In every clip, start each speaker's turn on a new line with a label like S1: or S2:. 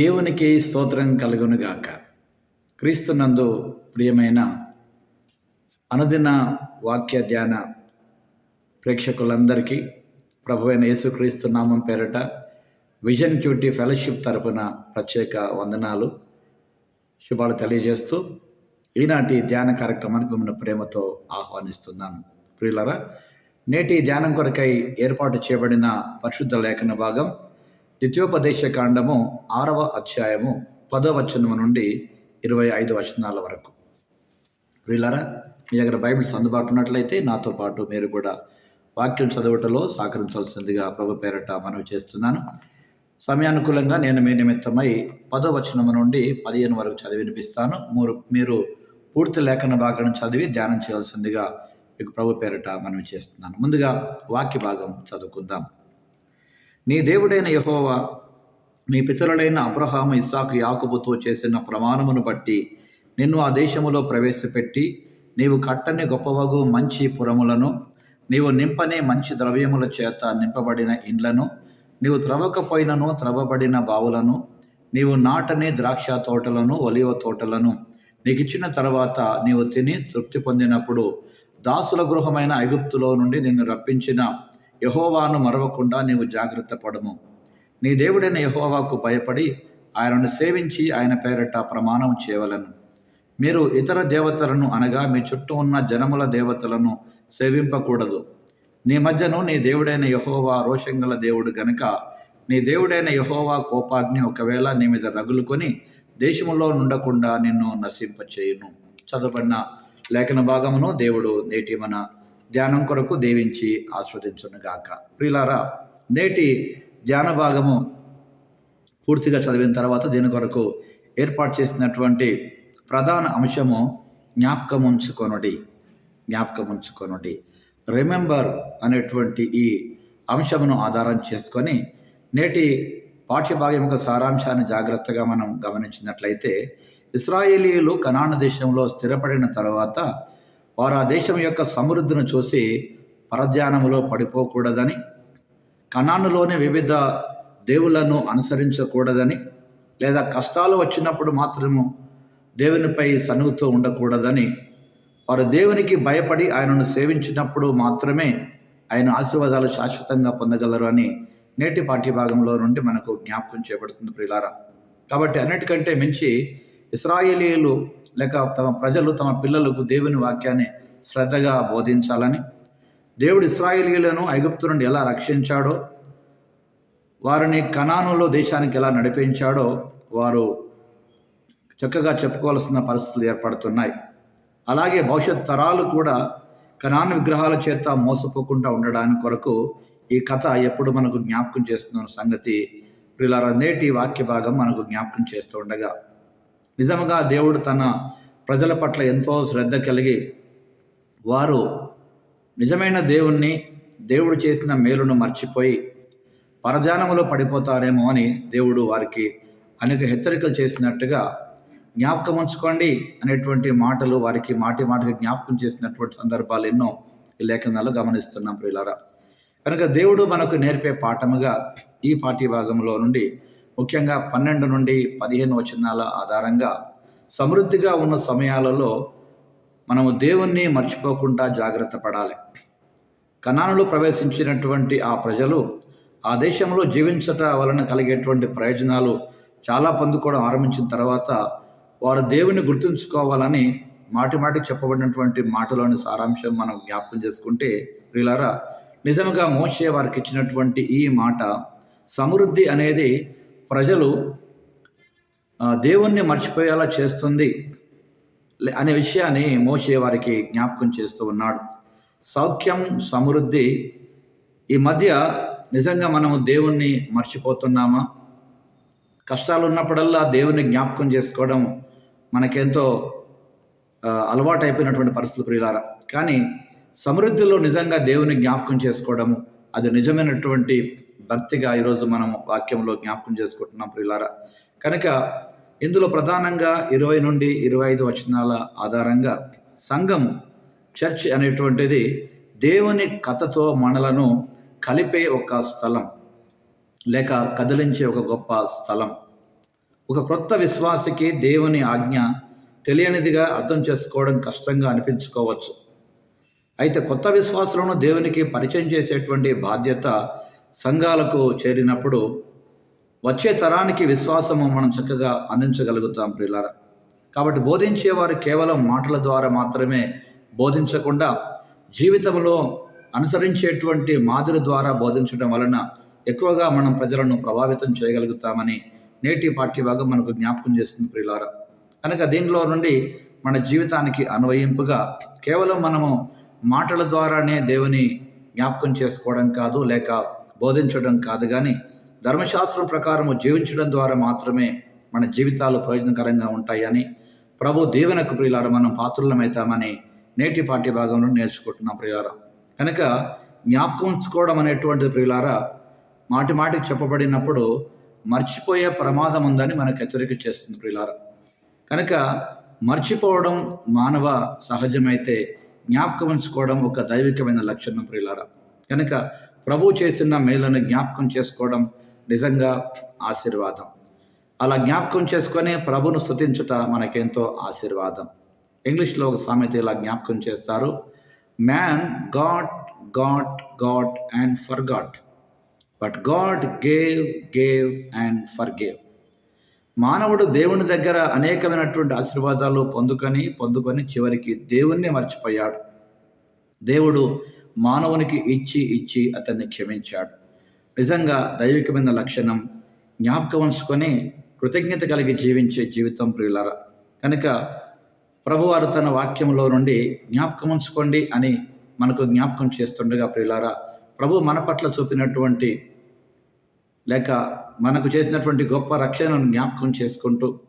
S1: దేవునికి స్తోత్రం కలుగునుగాక. క్రీస్తునందు ప్రియమైన అనుదిన వాక్య ధ్యాన ప్రేక్షకులందరికీ ప్రభువైన యేసుక్రీస్తు నామం పేరట విజన్ క్యూటీ ఫెలోషిప్ తరపున ప్రత్యేక వందనాలు శుభాలు తెలియజేస్తూ ఈనాటి ధ్యాన కార్యక్రమానికి మిమ్మల్ని ప్రేమతో ఆహ్వానిస్తున్నాను. ప్రియులరా నేటి ధ్యానం కొరకై ఏర్పాటు చేయబడిన పరిశుద్ధ లేఖన భాగం ద్వితీయోపదేశ కాండము ఆరవ అధ్యాయము పదో వచనము నుండి ఇరవై ఐదు వచనాల వరకు. వీళ్ళరా మీ దగ్గర బైబిల్స్ అందుబాటు ఉన్నట్లయితే నాతో పాటు మీరు కూడా వాక్యం చదువుటలో సహకరించాల్సిందిగా ప్రభు పేరట మనవి చేస్తున్నాను. సమయానుకూలంగా నేను మీ నిమిత్తమై పదో వచనము నుండి పదిహేను వరకు చదివి వినిపిస్తాను. మీరు మీరు పూర్తి లేఖన భాగాన్ని చదివి ధ్యానం చేయాల్సిందిగా మీకు ప్రభు పేరట మనవి చేస్తున్నాను. ముందుగా వాక్య భాగం చదువుకుందాం. నీ దేవుడైన యహోవా నీ పితరులైన అబ్రహాము ఇస్సాకు యాకుబుతో చేసిన ప్రమాణమును బట్టి నిన్ను ఆ దేశములో ప్రవేశపెట్టి నీవు కట్టని గొప్పవగు మంచి పురములను నీవు నింపని మంచి ద్రవ్యముల చేత నింపబడిన ఇండ్లను నీవు త్రవ్వకపోయినను త్రవ్వబడిన బావులను నీవు నాటని ద్రాక్ష తోటలను ఒలివ తోటలను నీకు ఇచ్చిన తర్వాత నీవు తిని తృప్తి పొందినప్పుడు దాసుల గృహమైన ఐగుప్తులో నుండి నిన్ను రప్పించిన యహోవాను మరవకుండా నీవు జాగ్రత్త పడము. నీ దేవుడైన యహోవాకు భయపడి ఆయనను సేవించి ఆయన పేరట ప్రమాణం చేయవలను. మీరు ఇతర దేవతలను అనగా మీ చుట్టూ ఉన్న జనముల దేవతలను సేవింపకూడదు. నీ మధ్యను నీ దేవుడైన యహోవా రోషంగల దేవుడు గనుక నీ దేవుడైన యహోవా కోపాగ్ని ఒకవేళ నీ మీద రగులుకొని దేశంలో నుండకుండా నిన్ను నశింపచేయును. చదవబడిన లేఖన భాగమును దేవుడు నేటి మన ధ్యానం కొరకు దేవించి ఆస్వాదించునుగాక ప్రియులారా నేటి ధ్యాన భాగము పూర్తిగా చదివిన తర్వాత దీని కొరకు ఏర్పాటు చేసినటువంటి ప్రధాన అంశము జ్ఞాపకం ఉంచుకొనుడి జ్ఞాపకం ఉంచుకొనుడి రిమెంబర్ అనేటువంటి ఈ అంశమును ఆధారం చేసుకొని నేటి పాఠ్యభాగం యొక్క సారాంశాన్ని జాగ్రత్తగా మనం గమనించినట్లయితే ఇస్రాయేలీలు కనాన దేశంలో స్థిరపడిన తర్వాత వారు ఆ దేశం యొక్క సమృద్ధిని చూసి పరధ్యానములో పడిపోకూడదని కణానులోని వివిధ దేవులను అనుసరించకూడదని లేదా కష్టాలు వచ్చినప్పుడు మాత్రము దేవునిపై సనుగుతూ ఉండకూడదని వారు దేవునికి భయపడి ఆయనను సేవించినప్పుడు మాత్రమే ఆయన ఆశీర్వాదాలు శాశ్వతంగా పొందగలరు అని నేటి పాఠ్యభాగంలో నుండి మనకు జ్ఞాపకం చేయబడుతుంది ప్రియులారా. కాబట్టి అన్నిటికంటే మించి ఇస్రాయేలీలు లేక తమ ప్రజలు తమ పిల్లలకు దేవుని వాక్యాన్ని శ్రద్ధగా బోధించాలని. దేవుడు ఇస్రాయేలీలను ఐగుప్తు నుండి ఎలా రక్షించాడో వారిని కణానులో దేశానికి ఎలా నడిపించాడో వారు చక్కగా చెప్పుకోవాల్సిన పరిస్థితులు ఏర్పడుతున్నాయి. అలాగే భవిష్యత్ తరాలు కూడా కణాను విగ్రహాల చేత మోసపోకుండా ఉండడానికి కొరకు ఈ కథ ఎప్పుడు మనకు జ్ఞాపకం చేస్తున్న సంగతి ఇలా నేటి వాక్య భాగం మనకు జ్ఞాపకం చేస్తూ ఉండగా నిజంగా దేవుడు తన ప్రజల పట్ల ఎంతో శ్రద్ధ కలిగి వారు నిజమైన దేవుణ్ణి దేవుడు చేసిన మేలును మర్చిపోయి పరజానములో పడిపోతారేమో అని దేవుడు వారికి అనేక హెచ్చరికలు చేసినట్టుగా జ్ఞాపకం ఉంచుకోండి అనేటువంటి మాటలు వారికి మాటి మాటకి జ్ఞాపకం చేసినటువంటి సందర్భాలు ఎన్నో ఈ లేఖనాలు గమనిస్తున్నాం ప్రియులారా. కనుక దేవుడు మనకు నేర్పే పాఠముగా ఈ పాఠ్య భాగంలో నుండి ముఖ్యంగా పన్నెండు నుండి పదిహేను వచనాల ఆధారంగా సమృద్ధిగా ఉన్న సమయాలలో మనము దేవుణ్ణి మర్చిపోకుండా జాగ్రత్త పడాలి. కణానులో ప్రవేశించినటువంటి ఆ ప్రజలు ఆ దేశంలో జీవించట వలన కలిగేటువంటి ప్రయోజనాలు చాలా పొందుకోవడం ఆరంభించిన తర్వాత వారు దేవుని గుర్తుంచుకోవాలని మాటి మాటికి చెప్పబడినటువంటి మాటలోని సారాంశం మనం జ్ఞాపకం చేసుకుంటే వీళ్ళారా నిజంగా మోషే వారికి ఇచ్చినటువంటి ఈ మాట సమృద్ధి అనేది ప్రజలు దేవుణ్ణి మర్చిపోయేలా చేస్తుంది అనే విషయాన్ని మోసే వారికి జ్ఞాపకం చేస్తూ ఉన్నాడు. సౌఖ్యం సమృద్ధి ఈ మధ్య నిజంగా మనము దేవుణ్ణి మర్చిపోతున్నామా? కష్టాలు ఉన్నప్పుడల్లా దేవుణ్ణి జ్ఞాపకం చేసుకోవడం మనకెంతో అలవాటు అయిపోయినటువంటి పరిస్థితులు ప్రియులారా. కానీ సమృద్ధిలో నిజంగా దేవుని జ్ఞాపకం చేసుకోవడము అది నిజమైనటువంటి భక్తిగా ఈరోజు మనం వాక్యంలో జ్ఞాపకం చేసుకుంటున్నాం ప్రియులారా. కనుక ఇందులో ప్రధానంగా ఇరవై నుండి ఇరవై ఐదు వచనాల ఆధారంగా సంఘం చర్చ్ అనేటువంటిది దేవుని కథతో మనలను కలిపే ఒక స్థలం లేక కదిలించే ఒక గొప్ప స్థలం. ఒక క్రొత్త విశ్వాసికి దేవుని ఆజ్ఞ తెలియనిదిగా అర్థం చేసుకోవడం కష్టంగా అనిపించుకోవచ్చు. అయితే కొత్త విశ్వాసులను దేవునికి పరిచయం చేసేటువంటి బాధ్యత సంఘాలకు చేరినప్పుడు వచ్చే తరానికి విశ్వాసము మనం చక్కగా అందించగలుగుతాం ప్రియులారా. కాబట్టి బోధించేవారు కేవలం మాటల ద్వారా మాత్రమే బోధించకుండా జీవితంలో అనుసరించేటువంటి మాదిరి ద్వారా బోధించడం వలన ఎక్కువగా మనం ప్రజలను ప్రభావితం చేయగలుగుతామని నేటి పాఠ్యభాగం మనకు జ్ఞాపకం చేస్తుంది ప్రియులారా. కనుక దీనిలో నుండి మన జీవితానికి అన్వయింపుగా కేవలం మనము మాటల ద్వారానే దేవుని జ్ఞాపకం చేసుకోవడం కాదు లేక బోధించడం కాదు కానీ ధర్మశాస్త్రం ప్రకారము జీవించడం ద్వారా మాత్రమే మన జీవితాలు ప్రయోజనకరంగా ఉంటాయని ప్రభు దీవెనకు ప్రియులార మనం పాత్రలమవుతామని నేటి పాఠ్య భాగంలో నేర్చుకుంటున్నాం ప్రియులారా. కనుక జ్ఞాపకం ఉంచుకోవడం అనేటువంటిది ప్రియులారా మాటి మాటికి చెప్పబడినప్పుడు మర్చిపోయే ప్రమాదం ఉందని మనకు హెచ్చరిక చేస్తుంది ప్రియులారా. కనుక మర్చిపోవడం మానవ సహజమైతే జ్ఞాపకం ఉంచుకోవడం ఒక దైవికమైన లక్షణం ప్రియులారా. కనుక ప్రభు చేసిన మేలను జ్ఞాపకం చేసుకోవడం నిజంగా ఆశీర్వాదం. అలా జ్ఞాపకం చేసుకొని ప్రభును స్తుతించుట మనకెంతో ఆశీర్వాదం. ఇంగ్లీష్లో ఒక సామెత ఇలా జ్ఞాపకం చేస్తారు. Man got got got and forgot but God gave gave and forgave మానవుడు దేవుని దగ్గర అనేకమైనటువంటి ఆశీర్వాదాలు పొందుకొని పొందుకొని చివరికి దేవుణ్ణి మర్చిపోయాడు. దేవుడు మానవునికి ఇచ్చి ఇచ్చి అతన్ని క్షమించాడు. నిజంగా దైవికమైన లక్షణం జ్ఞాపకం ఉంచుకొని కృతజ్ఞత కలిగి జీవించే జీవితం ప్రియులరా. కనుక ప్రభువారు తన వాక్యంలో నుండి జ్ఞాపకం ఉంచుకోండి అని మనకు జ్ఞాపకం చేస్తుండగా ప్రియులారా ప్రభు మన పట్ల చూపినటువంటి లేక మనకు చేసినటువంటి గొప్ప రక్షణను జ్ఞాపకం చేసుకుంటూ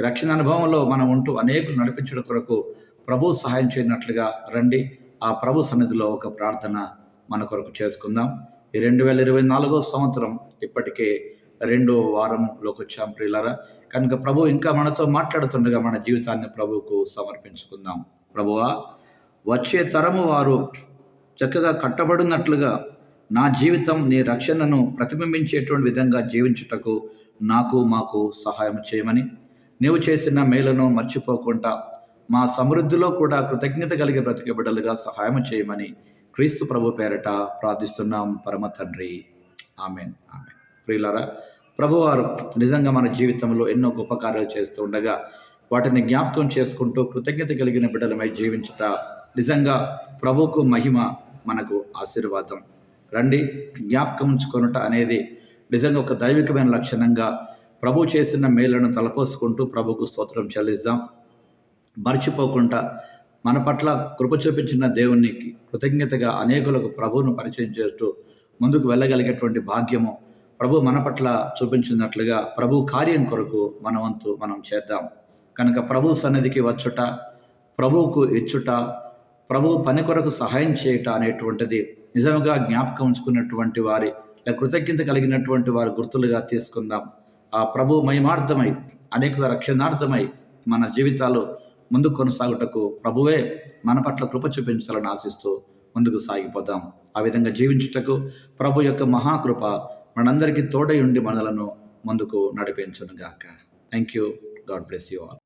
S1: రక్షణ అనుభవంలో మనం ఉంటూ అనేకులు నడిపించడం కొరకు ప్రభు సహాయం చేయనట్లుగా రండి. ఆ ప్రభు సన్నిధిలో ఒక ప్రార్థన మన కొరకు చేసుకుందాం. ఈ రెండు వేల ఇరవై నాలుగో సంవత్సరం ఇప్పటికే రెండో వారంలోకి వచ్చాం ప్రియులరా. కనుక ప్రభు ఇంకా మనతో మాట్లాడుతుండగా మన జీవితాన్ని ప్రభువుకు సమర్పించుకుందాం. ప్రభువా వచ్చే తరము వారు చక్కగా కట్టబడినట్లుగా నా జీవితం నీ రక్షణను ప్రతిబింబించేటువంటి విధంగా జీవించుటకు నాకు మాకు సహాయం చేయమని. నీవు చేసిన మేలను మర్చిపోకుండా మా సమృద్ధిలో కూడా కృతజ్ఞత కలిగి బ్రతికే బిడ్డలుగా సహాయం చేయమని క్రీస్తు ప్రభు పేరట ప్రార్థిస్తున్నాం. పరమ తండ్రి. ఆమెన్. ఆమెన్. ప్రియులారా ప్రభువారు నిజంగా మన జీవితంలో ఎన్నో గొప్ప కార్యాలు చేస్తూ ఉండగా వాటిని జ్ఞాపకం చేసుకుంటూ కృతజ్ఞత కలిగిన బిడ్డలమై జీవించుట నిజంగా ప్రభువుకు మహిమ మనకు ఆశీర్వాదం. రండి జ్ఞాపకం ఉంచుకొనుట అనేది నిజంగా ఒక దైవికమైన లక్షణంగా ప్రభు చేసిన మేలను తలపోసుకుంటూ ప్రభుకు స్తోత్రం చెల్లిస్తాం మర్చిపోకుండా మన పట్ల కృప చూపించిన దేవునికి కృతజ్ఞతగా అనేకులకు ప్రభువును పరిచయం చేస్తూ ముందుకు వెళ్ళగలిగేటువంటి భాగ్యము ప్రభు మన పట్ల చూపించినట్లుగా ప్రభు కార్యం కొరకు మన వంతు మనం చేద్దాం. కనుక ప్రభు సన్నిధికి వచ్చుట ప్రభువుకు ఇచ్చుట ప్రభు పని కొరకు సహాయం చేయట అనేటువంటిది నిజంగా జ్ఞాపకం ఉంచుకున్నటువంటి వారి లేక కృతజ్ఞత కలిగినటువంటి వారి గుర్తులుగా తీసుకుందాం. ఆ ప్రభు మహిమార్థమై అనేక రక్షణార్థమై మన జీవితాలు ముందు కొనసాగుటకు ప్రభువే మన పట్ల కృప చూపించాలని ఆశిస్తూ ముందుకు సాగిపోదాం ఆ విధంగా జీవించుటకు ప్రభు యొక్క మహాకృప మనందరికీ తోడై ఉండి మనలను ముందుకు నడిపించను గాక thank you God bless you all